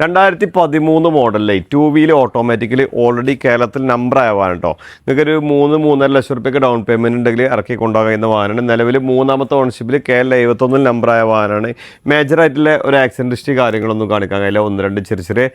രണ്ടായിരത്തി പതിമൂന്ന് മോഡലിലെ ടു വീൽ ഓട്ടോമാറ്റിക്കലി ഓൾറെഡി കേരളത്തിൽ നമ്പർ ആയ വാഹനം കേട്ടോ നിങ്ങൾക്കൊരു മൂന്ന് മൂന്നര ലക്ഷം റുപ്യക്ക് ഡൗൺ പേയ്മെന്റ് ഉണ്ടെങ്കിൽ ഇറക്കി കൊണ്ടുപോകുന്ന വാഹനമാണ്. നിലവിൽ മൂന്നാമത്തെ ഓണർഷിപ്പിൽ കേരള എഴുപത്തൊന്നിൽ നമ്പർ ആയ വാഹനമാണ്. മേജറായിട്ടുള്ള ഒരു ആക്സിഡന്റ് ഹിസ്റ്ററി കാര്യങ്ങളൊന്നും കാണിക്കാൻ കഴിയില്ല. ഒന്ന് രണ്ട് ചെറിയ ചെറിയ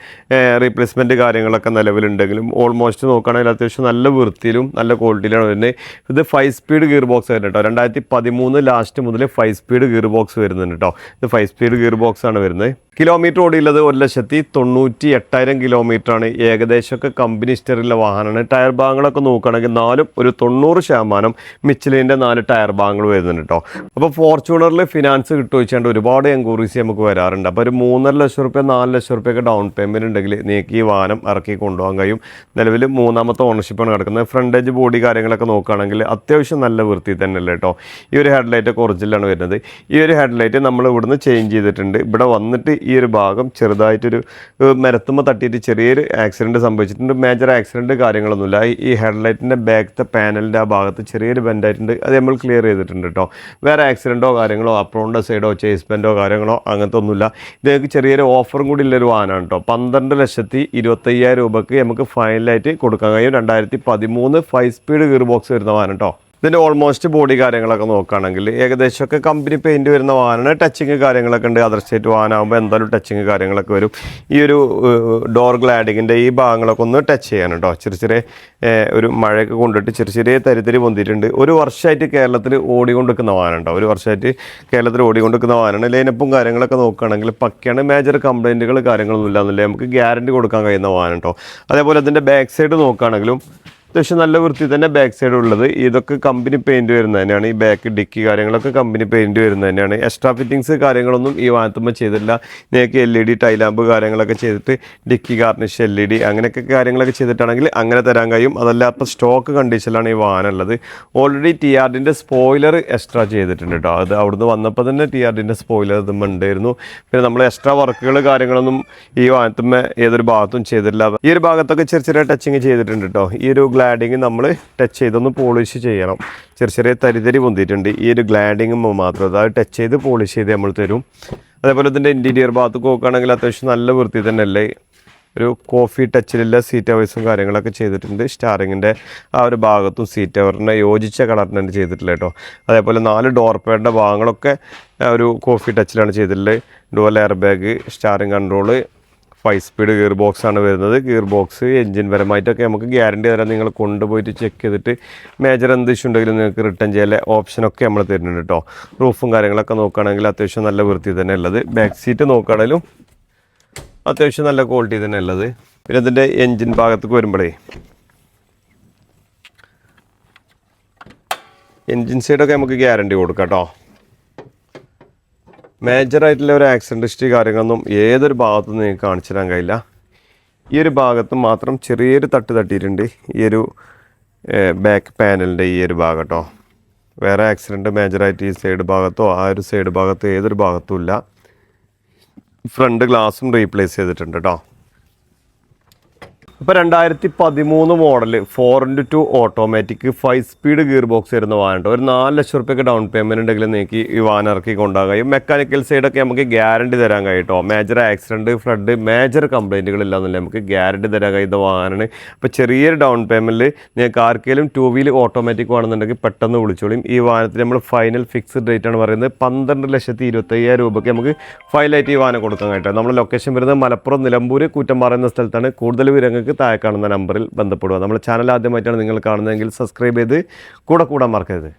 റീപ്ലേസ്മെന്റ് കാര്യങ്ങളൊക്കെ നിലവിലുണ്ടെങ്കിലും ഓൾമോസ്റ്റ് നോക്കുകയാണെങ്കിൽ അത്യാവശ്യം നല്ല വൃത്തിയിലും നല്ല ക്വാളിറ്റിയിലാണ് വരുന്നത്. ഇത് ഫൈവ് സ്പീഡ് ഗിയർ ബോക്സ് വരുന്നത് കേട്ടോ രണ്ടായിരത്തി പതിമൂന്ന് ലാസ്റ്റ് മുതൽ ഫൈവ് സ്പീഡ് ഗിയർ ബോക്സ് വരുന്നുണ്ട് കേട്ടോ ഇത് ഫൈവ് സ്പീഡ് ഗിയർ ബോക്സ് ആണ് വരുന്നത്. കിലോമീറ്റർ ഓടിയുള്ളത് ഒരു ലക്ഷത്തി തൊണ്ണൂറ്റി എട്ടായിരം കിലോമീറ്ററാണ് ഏകദേശമൊക്കെ കമ്പനി ഹിസ്റ്ററിലെ വാഹനമാണ്. ടയർ ഭാഗങ്ങളൊക്കെ നോക്കുകയാണെങ്കിൽ നാലും ഒരു തൊണ്ണൂറ് ശതമാനം മിച്ചിലിന്റെ നാല് ടയർ ഭാഗങ്ങൾ വരുന്നുണ്ട് കേട്ടോ. അപ്പോൾ ഫോർച്യൂണറിൽ ഫിനാൻസ് കിട്ടുക വെച്ചാണ്ട് ഒരുപാട് എൻക്വയറീസ് നമുക്ക് വരാറുണ്ട്. അപ്പോൾ ഒരു മൂന്നര ലക്ഷം റുപ്യ നാല് ലക്ഷം റുപ്യൊക്കെ ഡൗൺ പേയ്മെന്റ് ഉണ്ടെങ്കിൽ നിങ്ങൾക്ക് ഈ വാഹനം ഇറക്കി കൊണ്ടുപോകാൻ കഴിയും. നിലവിൽ മൂന്നാമത്തെ ഓണർഷിപ്പാണ് കിടക്കുന്നത് ഫ്രണ്ട് ഫ്രണ്ടേജ് ബോഡി കാര്യങ്ങളൊക്കെ നോക്കുകയാണെങ്കിൽ അത്യാവശ്യം നല്ല വൃത്തി തന്നെയല്ലേ കേട്ടോ. ഈ ഒരു ഹെഡ്ലൈറ്റ് കുറച്ചിലാണ് വരുന്നത്. ഈ ഒരു ഹെഡ്ലൈറ്റ് നമ്മൾ ഇവിടുന്ന് ചേഞ്ച് ചെയ്തിട്ടുണ്ട്. ഇവിടെ വന്നിട്ട് ഈ ഒരു ഭാഗം ചെറുതായിട്ടൊരു മരത്തുമ്പോൾ തട്ടിയിട്ട് ചെറിയൊരു ആക്സിഡന്റ് സംഭവിച്ചിട്ടുണ്ട്. മേജർ ആക്സിഡന്റ് കാര്യങ്ങളൊന്നുമില്ല. ഈ- ഹെഡ്ലൈറ്റിന്റെ ബാക്കത്തെ പാനലിന്റെ ആ ഭാഗത്ത് ചെറിയൊരു ബെൻഡായിട്ടുണ്ട് അത് നമ്മൾ ക്ലിയർ ചെയ്തിട്ടുണ്ട് കേട്ടോ വേറെ ആക്സിഡന്റോ കാര്യങ്ങളോ അപ്രോണിന്റെ സൈഡോ ചേസ് ബെൻഡോ കാര്യങ്ങളോ അങ്ങനത്തെ ഒന്നുമില്ല. ഇതിലേക്ക് ചെറിയൊരു ഓഫറും കൂടി ഉള്ളൊരു വാഹനമാണ് കേട്ടോ പന്ത്രണ്ട് ലക്ഷത്തി ഇരുപത്തയ്യായിരം രൂപയ്ക്ക് നമുക്ക് ഫൈനലായിട്ട് കൊടുക്കാൻ കഴിയും. രണ്ടായിരത്തി പതിമൂന്ന് ഫൈവ് സ്പീഡ് ഗിയർ ബോക്സ് വരുന്ന വാഹനം കേട്ടോ ഇതിന്റെ ഓൾമോസ്റ്റ് ബോഡി കാര്യങ്ങളൊക്കെ നോക്കുകയാണെങ്കിൽ ഏകദേശമൊക്കെ കമ്പനി പെയിന്റ് വരുന്ന വാഹനമാണ്. ടച്ചിങ് കാര്യങ്ങളൊക്കെ ഉണ്ട്. അതർ സ്റ്റേറ്റ് വാഹനമാകുമ്പോൾ എന്തായാലും ടച്ചിങ് കാര്യങ്ങളൊക്കെ വരും. ഈ ഒരു ഡോർ ഗ്ലാഡിങ്ങിന്റെ ഈ ഭാഗങ്ങളൊക്കെ ഒന്ന് ടച്ച് ചെയ്യാൻ കേട്ടോ ചെറിയ ചെറിയ ഒരു മഴയൊക്കെ കൊണ്ടിട്ട് ചെറിയ ചെറിയ തരിതരി പൊന്തിയിട്ടുണ്ട്. ഒരു വർഷമായിട്ട് കേരളത്തിൽ ഓടിക്കൊണ്ടിരിക്കുന്ന വാഹനം ഉണ്ടോ ഒരു വർഷമായിട്ട് കേരളത്തിൽ ഓടിക്കൊണ്ടിരിക്കുന്ന വാഹനമാണ്. ലൈനപ്പും കാര്യങ്ങളൊക്കെ നോക്കുകയാണെങ്കിൽ പക്കയാണ് മേജർ കംപ്ലൈന്റുകൾ കാര്യങ്ങളൊന്നും ഇല്ലാന്നില്ല നമുക്ക് ഗ്യാരണ്ടി കൊടുക്കാൻ കഴിയുന്ന വാഹനം കേട്ടോ അതേപോലെ അതിന്റെ ബാക്ക് സൈഡ് നോക്കുകയാണെങ്കിലും അത്യാവശ്യം നല്ല വൃത്തി തന്നെ ബാക്ക് സൈഡ് ഉള്ളത്. ഇതൊക്കെ കമ്പനി പെയിന്റ് വരുന്നത് തന്നെയാണ്. ഈ ബാക്ക് ഡിക്കി കാര്യങ്ങളൊക്കെ കമ്പനി പെയിന്റ് വരുന്നത് തന്നെയാണ്. എക്സ്ട്രാ ഫിറ്റിങ്സ് കാര്യങ്ങളൊന്നും ഈ വാനത്തുമ്പോൾ ചെയ്തില്ല നിങ്ങൾക്ക് എൽ ഇ ഡി ടൈലാമ്പ് കാര്യങ്ങളൊക്കെ ചെയ്തിട്ട് dicky garnish L E D അങ്ങനെയൊക്കെ കാര്യങ്ങളൊക്കെ ചെയ്തിട്ടാണെങ്കിൽ അങ്ങനെ തരാൻ കഴിയും. അതല്ല അപ്പോൾ സ്റ്റോക്ക് കണ്ടീഷനിലാണ് ഈ വാഹനം ഉള്ളത്. ഓൾറെഡി ടി ആർഡിന്റെ സ്പോയിലർ എക്സ്ട്രാ ചെയ്തിട്ടുണ്ട് കേട്ടോ അത് അവിടുന്ന് വന്നപ്പോൾ തന്നെ ടി ആർഡിന്റെ സ്പോയിലർ ഇതും ഉണ്ടായിരുന്നു. പിന്നെ നമ്മൾ എക്സ്ട്രാ വർക്കുകൾ കാര്യങ്ങളൊന്നും ഈ വാനത്തുമ്മ ഏതൊരു ഭാഗത്തും ചെയ്തിട്ടില്ല. ഈ ഒരു ഭാഗത്തൊക്കെ ചെറിയ ചെറിയ ടച്ചിങ് ചെയ്തിട്ടുണ്ട് കേട്ടോ ഈ ഒരു ഗ്ലാഡിങ് നമ്മൾ ടച്ച് ചെയ്തൊന്ന് പോളിഷ് ചെയ്യണം. ചെറിയ ചെറിയ തരിതരി പൊന്തിയിട്ടുണ്ട്. ഈ ഒരു ഗ്ലാഡിങ് മാത്രം. അത് ടച്ച് ചെയ്ത് പോളിഷ് ചെയ്ത് നമ്മൾ തരും. അതേപോലെ ഇതിന്റെ ഇന്റീരിയർ ഭാഗത്ത് നോക്കുകയാണെങ്കിൽ അത്യാവശ്യം നല്ല വൃത്തി തന്നെയല്ലേ? ഒരു കോഫി ടച്ചിലുള്ള സീറ്റ് അവേഴ്സും കാര്യങ്ങളൊക്കെ ചെയ്തിട്ടുണ്ട്. സ്റ്റാറിങ്ങിന്റെ ആ ഒരു ഭാഗത്തും സീറ്റ് അവറിനെ യോജിച്ച കളറിന് തന്നെ ചെയ്തിട്ടില്ല അതേപോലെ നാല് ഡോർ പേഡിന്റെ ഭാഗങ്ങളൊക്കെ ഒരു കോഫി ടച്ചിലാണ് ചെയ്തിട്ടുള്ളത്. Dual air bag steering control five speed gear box ആണ് വരുന്നത്. ഗിയർ ബോക്സ് എഞ്ചിൻ പരമായിട്ടൊക്കെ നമുക്ക് ഗ്യാരണ്ടി തരാം. നിങ്ങൾ കൊണ്ടുപോയിട്ട് ചെക്ക് ചെയ്തിട്ട് മേജർ എന്ത് ഇഷ്യൂ ഉണ്ടെങ്കിലും നിങ്ങൾക്ക് റിട്ടേൺ ചെയ്യാൻ ഓപ്ഷനൊക്കെ നമ്മൾ തരുന്നുണ്ട് കേട്ടോ റൂഫും കാര്യങ്ങളൊക്കെ നോക്കുകയാണെങ്കിൽ അത്യാവശ്യം നല്ല വൃത്തി തന്നെ ഉള്ളത്. ബാക്ക് സീറ്റ് നോക്കുകയാണെങ്കിലും അത്യാവശ്യം നല്ല ക്വാളിറ്റി തന്നെ ഉള്ളത്. പിന്നെ ഇതിന്റെ എൻജിൻ ഭാഗത്തേക്ക് വരുമ്പോഴേ. എൻജിൻ സൈഡൊക്കെ നമുക്ക് ഗ്യാരണ്ടി കൊടുക്കാം കേട്ടോ മേജറായിട്ടുള്ള ഒരു ആക്സിഡന്റ് ഹിസ്റ്ററി കാര്യങ്ങളൊന്നും ഏതൊരു ഭാഗത്തും നിങ്ങൾക്ക് കാണിച്ചു തരാൻ കഴിയില്ല. ഈ ഒരു ഭാഗത്ത് മാത്രം ചെറിയൊരു തട്ട് തട്ടിയിട്ടുണ്ട്. ഈ ഒരു ബാക്ക് പാനലിന്റെ ഈ ഒരു ഭാഗം കേട്ടോ വേറെ ആക്സിഡന്റ് മേജറായിട്ട് ഈ സൈഡ് ഭാഗത്തോ ആ ഒരു സൈഡ് ഭാഗത്തോ ഏതൊരു ഭാഗത്തും ഇല്ല. ഫ്രണ്ട് ഗ്ലാസും റീപ്ലേസ് ചെയ്തിട്ടുണ്ട് കേട്ടോ ഇപ്പോൾ രണ്ടായിരത്തി പതിമൂന്ന് model four into two automatic five speed gear box വരുന്ന വാഹനം ഒരു നാല് ലക്ഷം റുപ്യക്ക് ഡൗൺ പേയ്മെന്റ് ഉണ്ടെങ്കിൽ നിങ്ങൾക്ക് ഈ വാഹനം ഇറക്കി കൊണ്ടാകും മെക്കാനിക്കൽ സൈഡൊക്കെ നമുക്ക് ഗ്യാരണ്ടി തരാൻ കഴിയട്ടോ മേജർ ആക്സിഡന്റ് ഫ്ലഡ് മേജർ കംപ്ലൈന്റുകളില്ല ഇല്ലാന്നില്ല നമുക്ക് ഗ്യാരണ്ടി തരാൻ കഴിയുന്ന വാഹനമാണ് അപ്പോൾ ചെറിയൊരു ഡൗൺ പേയ്മെന്റിൽ നിങ്ങൾക്ക് ആർക്കെങ്കിലും ടു വീൽ ഓട്ടോമാറ്റിക് വേണമെന്നുണ്ടെങ്കിൽ പെട്ടെന്ന് വിളിച്ചോളും ഈ വാഹനത്തിന് നമ്മൾ ഫൈനൽ ഫിക്സ്ഡ് റേറ്റ് ആണ് പറയുന്നത്. പന്ത്രണ്ട് ലക്ഷത്തി ഇരുപത്തയ്യായിരം രൂപയ്ക്ക് നമുക്ക് ഫൈനലായിട്ട് ഈ വാഹനം കൊടുക്കാൻ കഴിയട്ടോ നമ്മുടെ ലൊക്കേഷൻ വരുന്നത് മലപ്പുറം നിലമ്പൂർ കൂറ്റമ്പാറ എന്ന സ്ഥലത്താണ്. കൂടുതൽ വിവരങ്ങൾക്ക് താഴെ കാണുന്ന നമ്പറിൽ ബന്ധപ്പെടുക. നമ്മുടെ ചാനൽ ആദ്യമായിട്ടാണ് നിങ്ങൾ കാണുന്നതെങ്കിൽ സബ്സ്ക്രൈബ് ചെയ്ത് കൂടെ കൂടാൻ മറക്കരുത്.